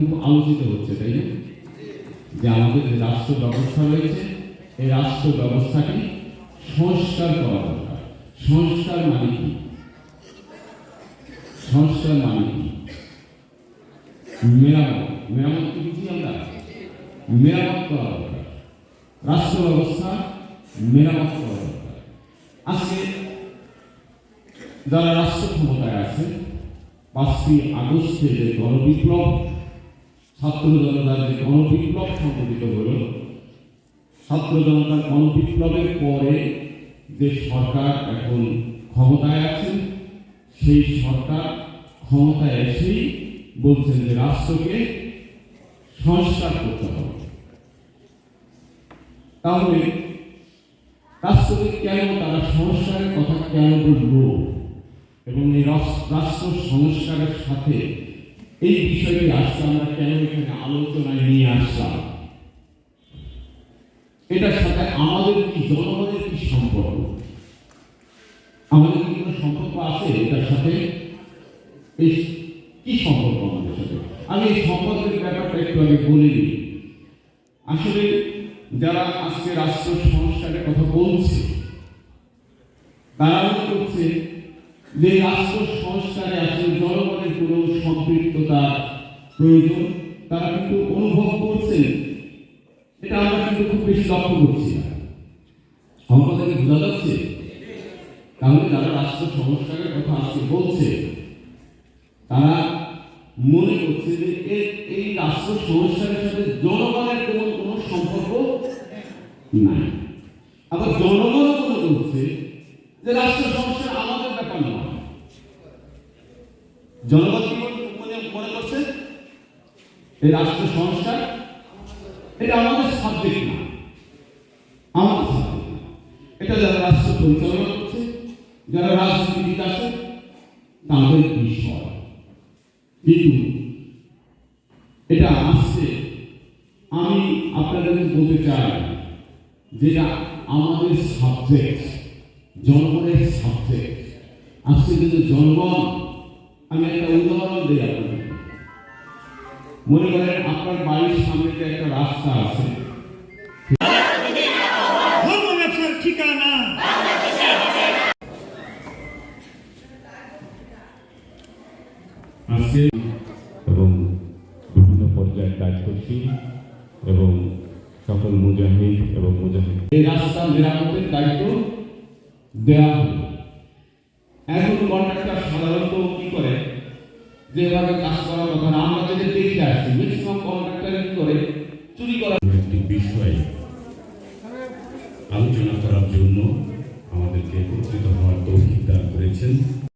আলোচিত হচ্ছে, তাই না? যে আমাদের যে রাষ্ট্র ব্যবস্থা রয়েছে, এই রাষ্ট্র ব্যবস্থাকে সংস্কার করা দরকার। সংস্কার মানে কি? সংস্কার মানে কি? মেরামত। মেরামত বুঝি আমরা? মেরামত করা দরকার। রাষ্ট্র ব্যবস্থা মেরামত করা দরকার। আজকে যারা রাষ্ট্র ক্ষমতায় আছে, পাঁচই আগস্টে যে গণবিপ্লব ছাত্র জনতার যে গণবিপ্লব সংগঠিত হল। ছাত্র জনতার গণবিপ্লবের পরে যে সরকার এখন ক্ষমতায় আছে, সেই সরকার ক্ষমতায় এসেই বলছেন যে রাষ্ট্রকে সংস্কার করতে হবে। তাহলে রাষ্ট্রকে কেন তারা সংস্কারের কথা কেন বলল? এবং এই রাষ্ট্র সংস্কারের সাথে এই বিষয়টি আজকে আমরা কেন এখানে আলোচনায় নিয়ে আসলাম? এটার সাথে আমাদের কি, জনগণের কি সম্পর্ক? আমাদের কি কোনো সম্পর্ক আছে এটার সাথে? কি সম্পর্ক আমাদের সাথে? আমি এই সম্পর্কের ব্যাপারটা একটু আগে বলে দিই আসলে যারা আজকে রাষ্ট্র সংস্কারের কথা বলছে, তারা মনে করছে? যে রাষ্ট্র সংস্কারে আছে, জনগণের কোনো সম্পৃক্ততার প্রয়োজন, তারা কিন্তু অনুভব করছেন এটা আমরা কিন্তু খুব বেশি লক্ষ্য করছি না। আমার বোঝা যাচ্ছে? তাহলে যারা রাষ্ট্র সংস্কারের কথা আজকে বলছে, তারা মনে করছে যে এই রাষ্ট্র সংস্কারের সাথে জনগণের কোনো কোনো সম্পর্ক নাই। আবার জনগণ মনে করছে যে রাষ্ট্র সংস্কার আমাদের ব্যাপার নয়। জনগণ কি মনে করছে? এই রাষ্ট্র সংস্কার? এটা আমাদের সাবজেক্ট না। আমাদের সাবজেক্ট এটা যারা রাষ্ট্র পরিচালনা করছে, যারা রাজনীতিবিদ আছে, তাদের বিষয়। কিন্তু এটা আসছে, আমি আপনাদেরকে বলতে চাই যেটা আমাদের সাবজেক্ট জনগণের সাবজেক্ট আজকে যদি জনগণ আমি একটা উদাহরণ দিই আপনাদের মনে করেন আপনার বাড়ির সামনে যে একটা রাস্তা আছে। ঠিকানা। আজকে এবং বিভিন্ন পর্যায়ের দায়িত্বশীল এবং সকল মুজাহিদ এবং মুজাহিদ। এই রাস্তা মেরামতের দায়িত্ব দেওয়া এখন কন্ট্রাক্টর সাধারণত কি করে? যেভাবে কাজ করার কথা আমরা যেটা দেখে আসছি ম্যাক্সিমাম কন্ট্রাক্টর কি করে? চুরি করার একটি বিষয়ে আলোচনা করার জন্য আমাদেরকে একত্রিত হওয়ার তৌফিক দান করেছেন।